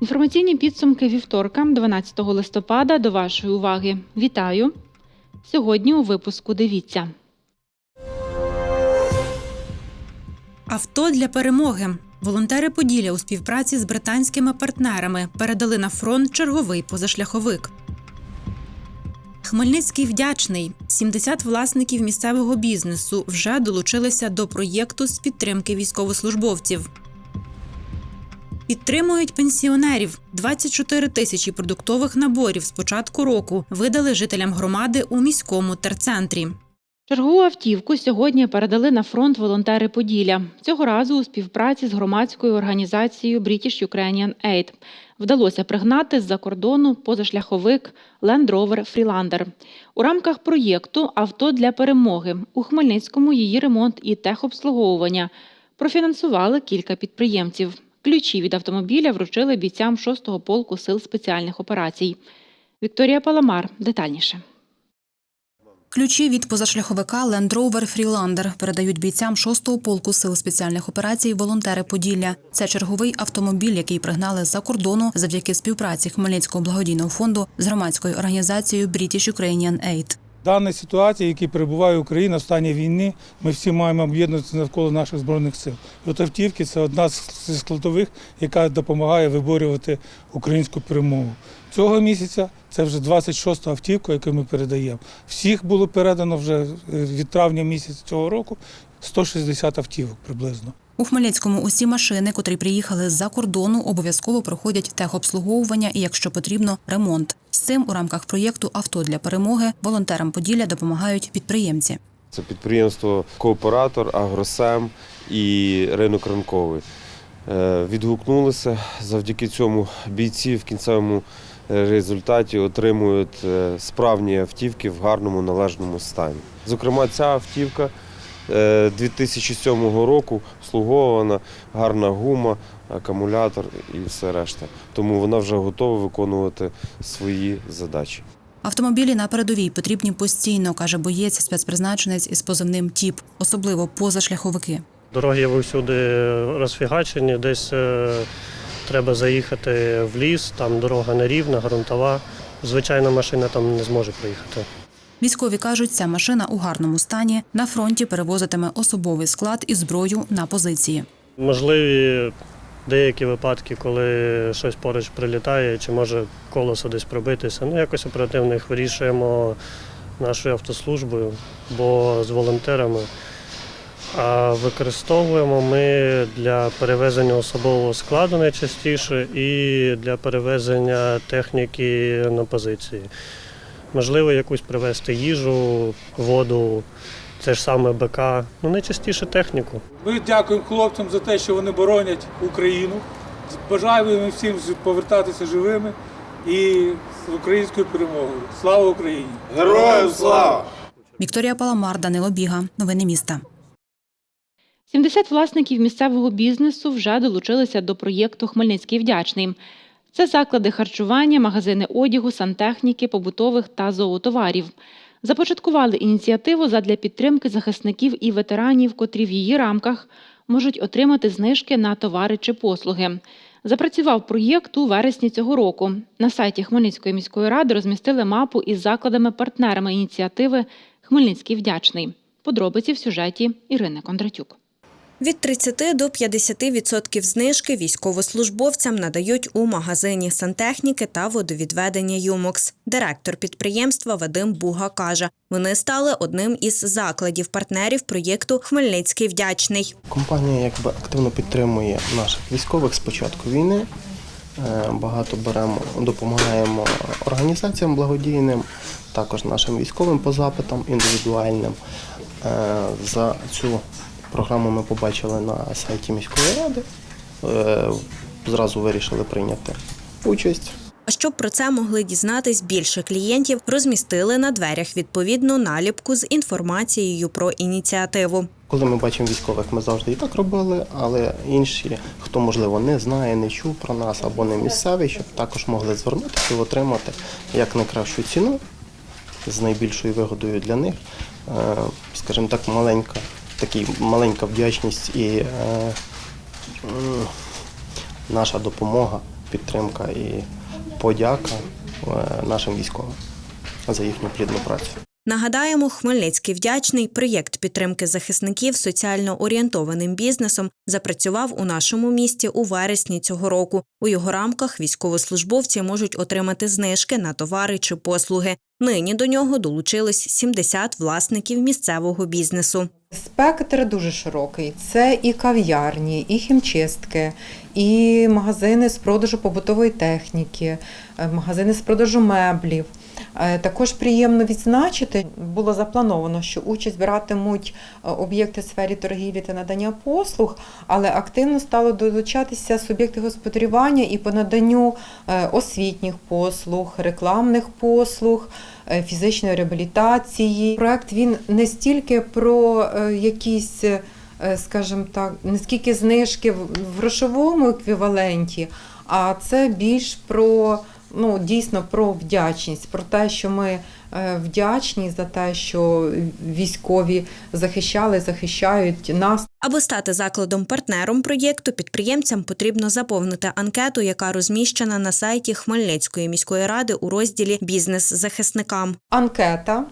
Інформаційні підсумки вівторка, 12 листопада, до вашої уваги. Вітаю! Сьогодні у випуску дивіться. Авто для перемоги. Волонтери Поділля у співпраці з британськими партнерами передали на фронт черговий позашляховик. Хмельницький вдячний. 70 власників місцевого бізнесу вже долучилися до проєкту з підтримки військовослужбовців. Підтримують пенсіонерів. 24 тисячі продуктових наборів з початку року видали жителям громади у міському терцентрі. Чергову автівку сьогодні передали на фронт волонтери Поділля. Цього разу у співпраці з громадською організацією British Ukrainian Aid вдалося пригнати з-за кордону позашляховик Land Rover Freelander. У рамках проєкту Авто для перемоги у Хмельницькому її ремонт і техобслуговування профінансували кілька підприємців. Ключі від автомобіля вручили бійцям 6-го полку сил спеціальних операцій. Вікторія Паламар детальніше. Ключі від позашляховика Land Rover Freelander передають бійцям 6-го полку сил спеціальних операцій волонтери Поділля. Це черговий автомобіль, який пригнали з-за кордону завдяки співпраці Хмельницького благодійного фонду з громадською організацією British Ukrainian Aid. В даній ситуації, в якій перебуває Україна в стані війни, ми всі маємо об'єднуватися навколо наших збройних сил. І от автівки це одна з складових, яка допомагає виборювати українську перемогу. Цього місяця це вже 26-та автівка, яку ми передаємо. Всіх було передано вже е, від травня місяця цього року 160 автівок приблизно. У Хмельницькому усі машини, котрі приїхали з-за кордону, обов'язково проходять техобслуговування і, якщо потрібно, ремонт. З цим у рамках проєкту Авто для перемоги волонтерам Поділля допомагають підприємці. Це підприємство Кооператор, Агросем і ринок ранковий. Е, Відгукнулися завдяки цьому бійці в кінцевому результаті отримують е, справні автівки в гарному належному стані. Зокрема, ця автівка е, 2007 року обслуговувана, гарна гума, акумулятор і все решта. Тому вона вже готова виконувати свої задачі. Автомобілі на передовій потрібні постійно, каже боєць, спецпризначенець із позивним ТІП, особливо позашляховики. Дороги всюди розфігачені, десь е, треба заїхати в ліс, там дорога нерівна, ґрунтова. Звичайна машина там не зможе проїхати. Військові кажуть, ця машина у гарному стані на фронті перевозитиме особовий склад і зброю на позиції. Можливі деякі випадки, коли щось поруч прилітає, чи може колесо десь пробитися. Ну, якось оперативно їх вирішуємо нашою автослужбою, бо з волонтерами. А використовуємо ми для перевезення особового складу найчастіше і для перевезення техніки на позиції. Можливо, якусь привезти їжу, воду, це ж саме БК, ну найчастіше техніку. Ми дякуємо хлопцям за те, що вони боронять Україну. Бажаємо їм всім повертатися живими і з українською перемогою. Слава Україні! Героям слава! Вікторія Паламар, Данило Біга. Новини міста. 70 власників місцевого бізнесу вже долучилися до проєкту Хмельницький вдячний. Це заклади харчування, магазини одягу, сантехніки, побутових та зоотоварів. Започаткували ініціативу задля підтримки захисників і ветеранів, котрі в її рамках можуть отримати знижки на товари чи послуги. Запрацював проєкт у вересні цього року. На сайті Хмельницької міської ради розмістили мапу із закладами-партнерами ініціативи Хмельницький вдячний. Подробиці в сюжеті Ірини Кондратюк. Від 30 до 50% знижки військовослужбовцям надають у магазині сантехніки та водовідведення «Юмокс». Директор підприємства Вадим Буга каже, вони стали одним із закладів партнерів проєкту Хмельницький вдячний. Компанія якби активно підтримує наших військових з початку війни. Е, Багато беремо, допомагаємо організаціям благодійним, також нашим військовим по запитам індивідуальним. Е, За цю програму ми побачили на сайті міської ради. Е, Зразу вирішили прийняти участь. А щоб про це могли дізнатись більше клієнтів, розмістили на дверях відповідну наліпку з інформацією про ініціативу. Коли ми бачимо військових, ми завжди і так робили, але інші, хто можливо не знає, не чув про нас або не місцевий, щоб також могли звернутися і отримати як найкращу ціну з найбільшою вигодою для них. Е, Скажімо так, маленька, такий маленька вдячність і е, наша допомога, підтримка і подяка е, нашим військовим за їхню плідну працю. Нагадаємо, Хмельницький вдячний проєкт підтримки захисників соціально орієнтованим бізнесом запрацював у нашому місті у вересні цього року. У його рамках військовослужбовці можуть отримати знижки на товари чи послуги. Нині до нього долучились 70 власників місцевого бізнесу. Спектр дуже широкий. Це і кав'ярні, і хімчистки, і магазини з продажу побутової техніки, е, магазини з продажу меблів. Е, Також приємно відзначити, було заплановано, що участь братимуть е, об'єкти сфері торгівлі та надання послуг, але активно стало долучатися суб'єкти господарювання і по наданню освітніх послуг, рекламних послуг, фізичної реабілітації. Проект він не стільки про е, якісь, е, скажімо так, не скільки знижки в грошовому еквіваленті, а це більш про ну, дійсно про вдячність, про те, що ми е, вдячні за те, що військові захищали, захищають нас. Аби стати закладом-партнером проєкту, підприємцям потрібно заповнити анкету, яка розміщена на сайті Хмельницької міської ради у розділі Бізнес захисникам. Анкета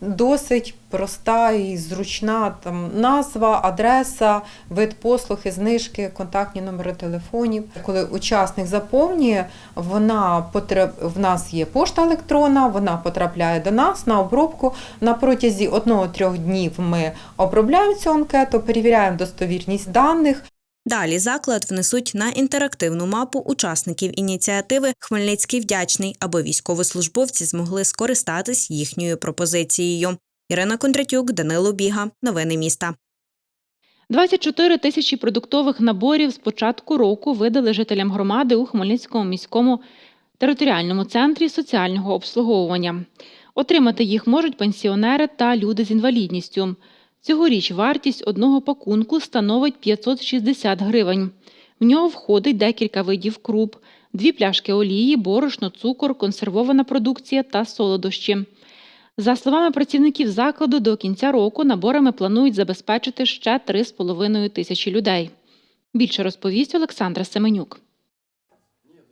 досить проста і зручна там назва, адреса, вид послуги, знижки, контактні номери телефонів. Коли учасник заповнює, вона потреб... в нас є пошта електронна, вона потрапляє до нас на обробку. На протязі одного-трьох днів ми обробляємо цю анкету, перевіряємо достовірність даних. Далі заклад внесуть на інтерактивну мапу учасників ініціативи Хмельницький вдячний, аби військовослужбовці змогли скористатись їхньою пропозицією. Ірина Кондратюк, Данило Біга. Новини міста. 24 тисячі продуктових наборів з початку року видали жителям громади у Хмельницькому міському територіальному центрі соціального обслуговування. Отримати їх можуть пенсіонери та люди з інвалідністю. Цьогоріч вартість одного пакунку становить 560 гривень. В нього входить декілька видів круп, дві пляшки олії, борошно, цукор, консервована продукція та солодощі. За словами працівників закладу, до кінця року наборами планують забезпечити ще 3,5 тисячі людей. Більше розповість Олександра Семенюк.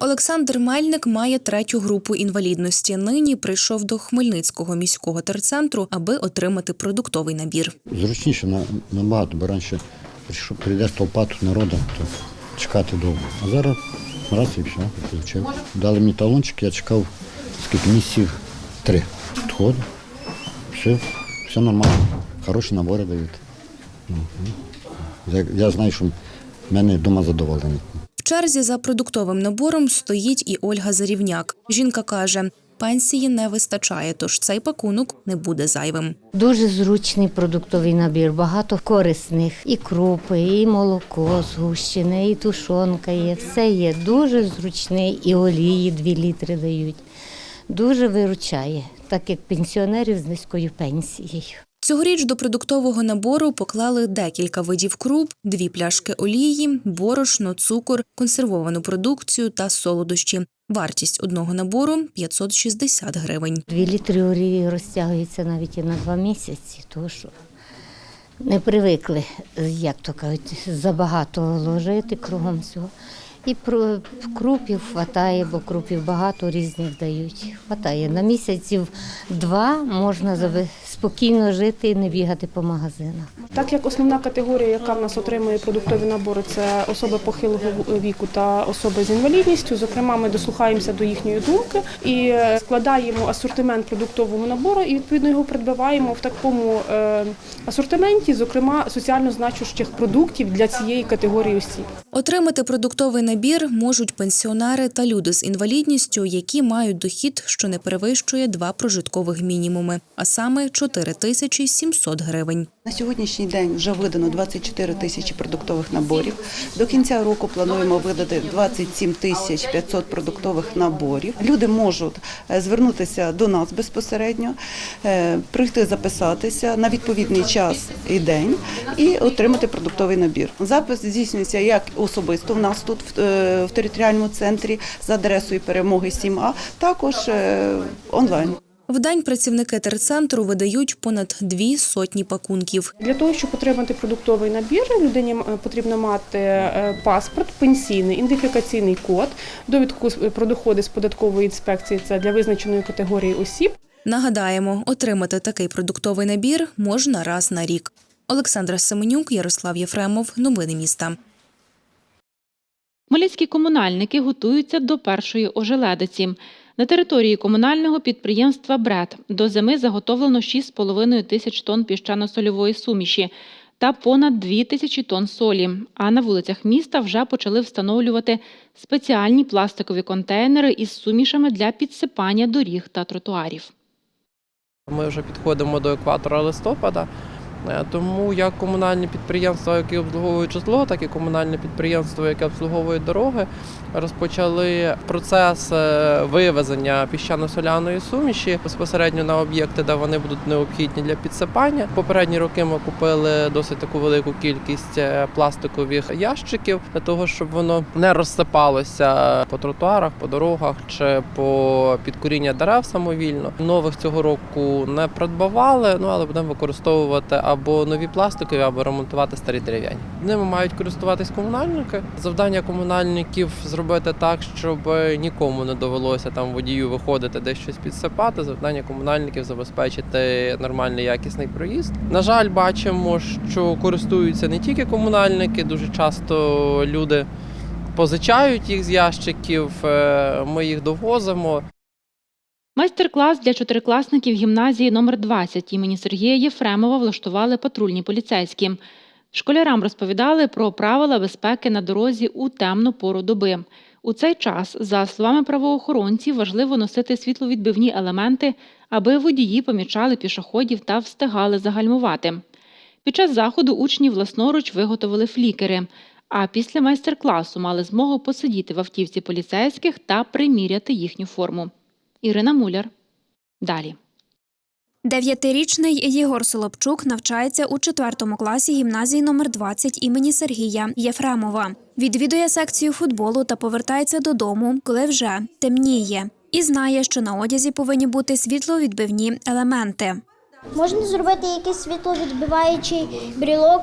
Олександр Мельник має третю групу інвалідності. Нині прийшов до Хмельницького міського терцентру, аби отримати продуктовий набір. Зручніше набагато, бо раніше прийшов, прийде толпа тут народу, то чекати довго. А зараз раз і все, отримав. Дали мені талончик, я чекав скільки місяців три. Підходив. Все, все нормально. Хороші набори дають. Я, я знаю, що в мене вдома задоволені. Черзі за продуктовим набором стоїть і Ольга Зарівняк. Жінка каже, пенсії не вистачає, тож цей пакунок не буде зайвим. Дуже зручний продуктовий набір, багато корисних. І крупи, і молоко згущене, і тушонка є. Все є. Дуже зручний, і олії 2 літри дають. Дуже виручає, так як пенсіонерів з низькою пенсією. Цьогоріч до продуктового набору поклали декілька видів круп, дві пляшки олії, борошно, цукор, консервовану продукцію та солодощі. Вартість одного набору 560 гривень. 2 літри олії розтягується навіть і на два місяці, тому що не привикли, як то кажуть, забагато ложити кругом всього. І крупів хватає, бо крупів багато різних дають. Хватає. На місяців два можна спокійно жити і не бігати по магазинах. Так як основна категорія, яка в нас отримує продуктові набори, це особи похилого віку та особи з інвалідністю. Зокрема, ми дослухаємося до їхньої думки і е, складаємо асортимент продуктового набору і відповідно його придбаваємо в такому е, асортименті, зокрема соціально значущих продуктів для цієї категорії осіб. Отримати продуктовий набір можуть пенсіонери та люди з інвалідністю, які мають дохід, що не перевищує два прожиткових мінімуми, а саме 4 тисячі 700 гривень. На сьогоднішній день вже видано 24 тисячі продуктових наборів. До кінця року плануємо видати 27 тисяч 500 продуктових наборів. Люди можуть е, звернутися до нас безпосередньо, е, прийти записатися на відповідний час і день і отримати продуктовий набір. Запис здійснюється як особисто в нас тут в, е, територіальному центрі за адресою перемоги 7А, також онлайн. Вдень працівники терцентру видають понад дві сотні пакунків. Для того, щоб отримати продуктовий набір, людині е, потрібно мати е, паспорт, пенсійний, ідентифікаційний код, довідку про доходи з податкової інспекції це для визначеної категорії осіб. Нагадаємо, отримати такий продуктовий набір можна раз на рік. Олександра Семенюк, Ярослав Єфремов. Новини міста. Хмельницькі комунальники готуються до першої ожеледиці. На території комунального підприємства БРЕД до зими заготовлено 6,5 тисяч тонн піщано-сольової суміші та понад 2 тисячі тонн солі. А на вулицях міста вже почали встановлювати спеціальні пластикові контейнери із сумішами для підсипання доріг та тротуарів. Ми вже підходимо до екватора листопада. Е, Тому як комунальні підприємства, які обслуговують житло, так і комунальне підприємство, яке обслуговує дороги, розпочали процес е, вивезення піщано-соляної суміші безпосередньо на об'єкти, де вони будуть необхідні для підсипання. Попередні роки ми купили досить таку велику кількість е, пластикових ящиків для того, щоб воно не розсипалося по тротуарах, по дорогах чи по підкоріння дерев самовільно. Нових цього року не придбавали, ну але будемо використовувати або нові пластикові, або ремонтувати старі дерев'яні. Ними мають користуватись комунальники. Завдання комунальників зробити так, щоб нікому не довелося там водію виходити десь щось підсипати. Завдання комунальників забезпечити нормальний якісний проїзд. На жаль, бачимо, що користуються не тільки комунальники, дуже часто люди позичають їх з ящиків. е, Ми їх довозимо. Майстер-клас для чотирикласників гімназії номер 20 імені Сергія Єфремова влаштували патрульні поліцейські. Школярам розповідали про правила безпеки на дорозі у темну пору доби. У цей час, за словами правоохоронців, важливо носити світловідбивні елементи, аби водії помічали пішоходів та встигали загальмувати. Під час заходу учні власноруч виготовили флікери, а після майстер-класу мали змогу посидіти в автівці поліцейських та приміряти їхню форму. Ірина Муляр. Далі. Дев'ятирічний Єгор Солопчук навчається у четвертому класі гімназії номер 20 імені Сергія Єфремова. Відвідує секцію футболу та повертається додому, коли вже темніє. І знає, що на одязі повинні бути світловідбивні елементи. Можна зробити якийсь світловідбиваючий брілок,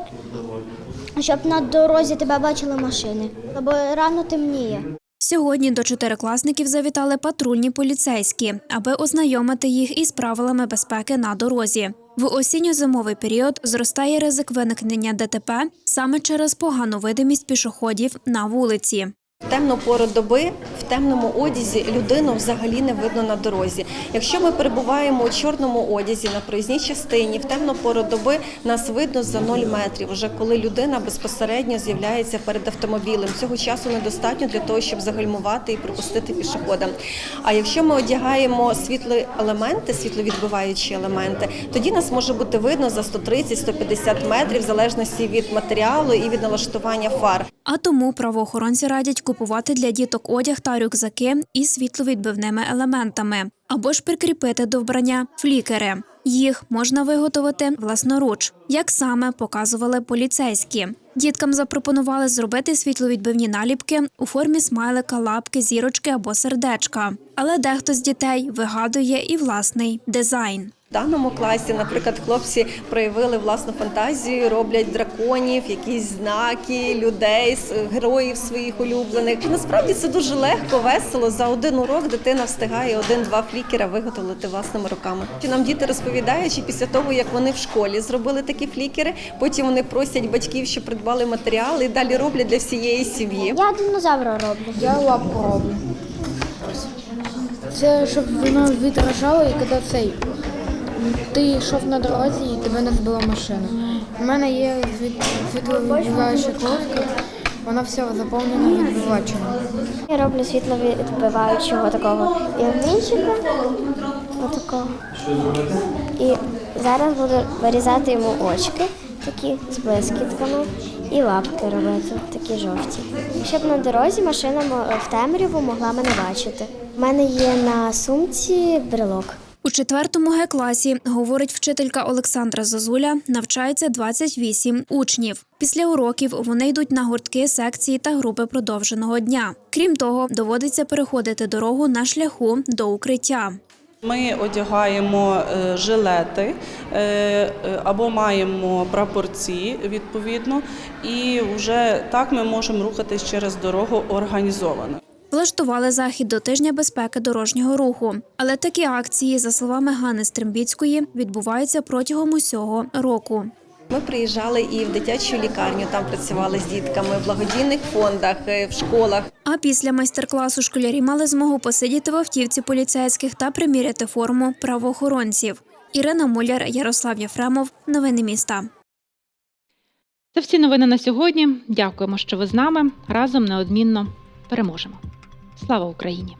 щоб на дорозі тебе бачили машини, бо рано темніє. Сьогодні до чотирикласників завітали патрульні поліцейські, аби ознайомити їх із правилами безпеки на дорозі. В осінньо-зимовий період зростає ризик виникнення ДТП саме через погану видимість пішоходів на вулиці. В темну пору доби в темному одязі людину взагалі не видно на дорозі. Якщо ми перебуваємо у чорному одязі на проїзній частині, в темну пору доби нас видно за 0 метрів, вже коли людина безпосередньо з'являється перед автомобілем. Цього часу недостатньо для того, щоб загальмувати і пропустити пішохода. А якщо ми одягаємо світлі елементи, світловідбиваючі елементи, тоді нас може бути видно за 130-150 метрів, в залежності від матеріалу і від налаштування фар. А тому правоохоронці радять купувати для діток одяг та рюкзаки із світловідбивними елементами або ж прикріпити до вбрання флікери. Їх можна виготовити власноруч, як саме показували поліцейські. Діткам запропонували зробити світловідбивні наліпки у формі смайлика, лапки, зірочки або сердечка. Але дехто з дітей вигадує і власний дизайн. В даному класі, наприклад, хлопці проявили власну фантазію, роблять драконів, якісь знаки, людей, героїв своїх улюблених. Насправді це дуже легко, весело. За один урок дитина встигає один-два флікера виготовити власними руками. Чи Нам діти розповідають, що після того, як вони в школі зробили такі флікери, потім вони просять батьків, щоб придбали матеріали і далі роблять для всієї сім'ї. Я динозавра роблю. Я лапку роблю. Це щоб воно відражало і коли цей. Ти йшов на дорозі і тебе не збила машина. У мене є від- світловідбиваюча коробка, вона вся заповнена відбивачами. Я роблю світловідбиваючого такого пінгвінчика. Отакого. І зараз буду вирізати йому очки, такі з блискітками, і лапки робити, такі жовті. Щоб на дорозі машина в темряву могла мене бачити. У мене є на сумці брелок. У четвертому Г-класі, говорить вчителька Олександра Зозуля, навчається 28 учнів. Після уроків вони йдуть на гуртки, секції та групи продовженого дня. Крім того, доводиться переходити дорогу на шляху до укриття. Ми одягаємо е, жилети е, е, або маємо прапорці відповідно, і вже так ми можемо рухатись через дорогу організовано. Влаштували захід до тижня безпеки дорожнього руху. Але такі акції, за словами Гани Стримбіцької, відбуваються протягом усього року. Ми приїжджали і в дитячу лікарню, там працювали з дітками, в благодійних фондах, е, в школах. А після майстер-класу школярі мали змогу посидіти в автівці поліцейських та приміряти форму правоохоронців. Ірина Муляр, Ярослав Єфремов. Новини міста. Це всі новини на сьогодні. Дякуємо, що ви з нами. Разом неодмінно переможемо. Слава Україні!